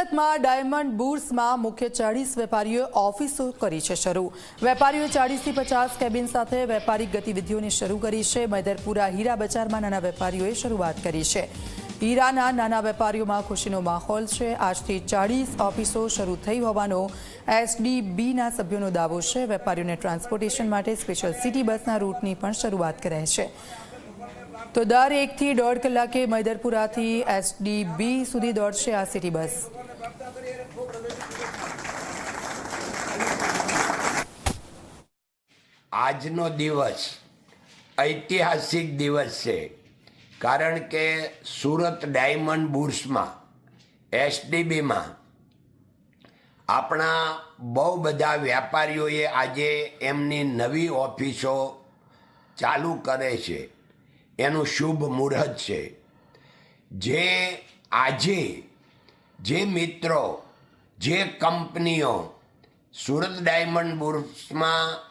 સુરતમાં ડાયમંડ બુર્સમાં મુખ્ય ચાળીસ વેપારીઓએ ઓફિસો કરી છે શરૂ. વેપારીઓ ચાળીસથી પચાસ કેબિન સાથે વેપારિક ગતિવિધિઓની શરૂ કરી છે. મૈદરપુરા હીરા બજારમાં નાના વેપારીઓએ શરૂઆત કરી છે. હીરાના નાના વેપારીઓમાં ખુશીનો માહોલ છે. આજથી ચાળીસ ઓફિસો શરૂ થઈ હોવાનો એસડીબીના સભ્યોનો દાવો છે. વેપારીઓને ટ્રાન્સપોર્ટેશન માટે સ્પેશિયલ સિટી બસના રૂટની પણ શરૂઆત કરાઈ છે. તો દર એકથી દોઢ કલાકે મૈદરપુરાથી એસડીબી સુધી દોડશે આ સિટી બસ. આજનો દિવસ ઐતિહાસિક દિવસ છે. કારણ કે સુરત ડાયમંડ બુર્સમાં એસડીબીમાં આપણા બહુ બધા વ્યાપારીઓએ આજે એમની નવી ઓફિસો ચાલુ કરે છે. એનું શુભ મુહૂર્ત છે. જે આજે જે મિત્રો, જે કંપનીઓ સુરત ડાયમંડ બુર્સમાં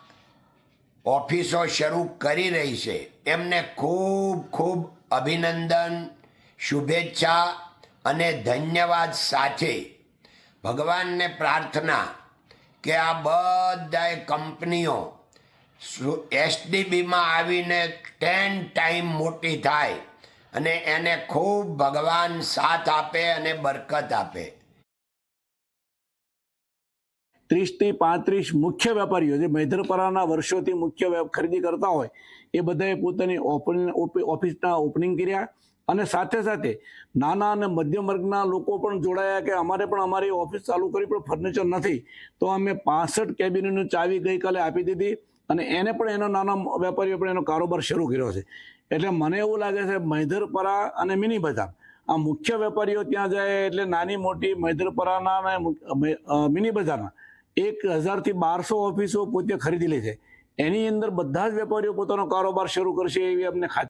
ઓફિસો શરૂ કરી રહી છે. એમને ખૂબ ખૂબ અભિનંદન, શુભેચ્છા અને ધન્યવાદ સાથે ભગવાનને પ્રાર્થના કે આ બધાય કંપનીઓ એસડીબીમાં આવીને ટેન ટાઈમ મોટી થાય અને એને ખૂબ ભગવાન સાથ આપે અને બરકત આપે. ત્રીસથી પાંત્રીસ મુખ્ય વેપારીઓ જે મૈદરપરાના વર્ષોથી મુખ્ય ખરીદી કરતા હોય, એ બધાએ પોતાની ઓપનિંગ ઓફિસના ઓપનિંગ કર્યા અને સાથે સાથે નાના અને મધ્યમ વર્ગના લોકો પણ જોડાયા કે અમારે પણ અમારી ઓફિસ ચાલુ કરી પણ ફર્નિચર નથી. તો અમે પાસઠ કેબિનની ચાવી ગઈકાલે આપી દીધી અને એને પણ એનો નાના વેપારીઓ પણ એનો કારોબાર શરૂ કર્યો છે. એટલે મને એવું લાગે છે મૈદરપરા અને મિની બજાર, આ મુખ્ય વેપારીઓ ત્યાં જાય એટલે નાની મોટી મૈદરપરાના અને મિની બજારના એક હજારથી બારસો ઓફિસો પોતે ખરીદી લે છે. એની અંદર બધા જ વેપારીઓ પોતાનો કારોબાર શરૂ કરશે એવી અમને ખાતરી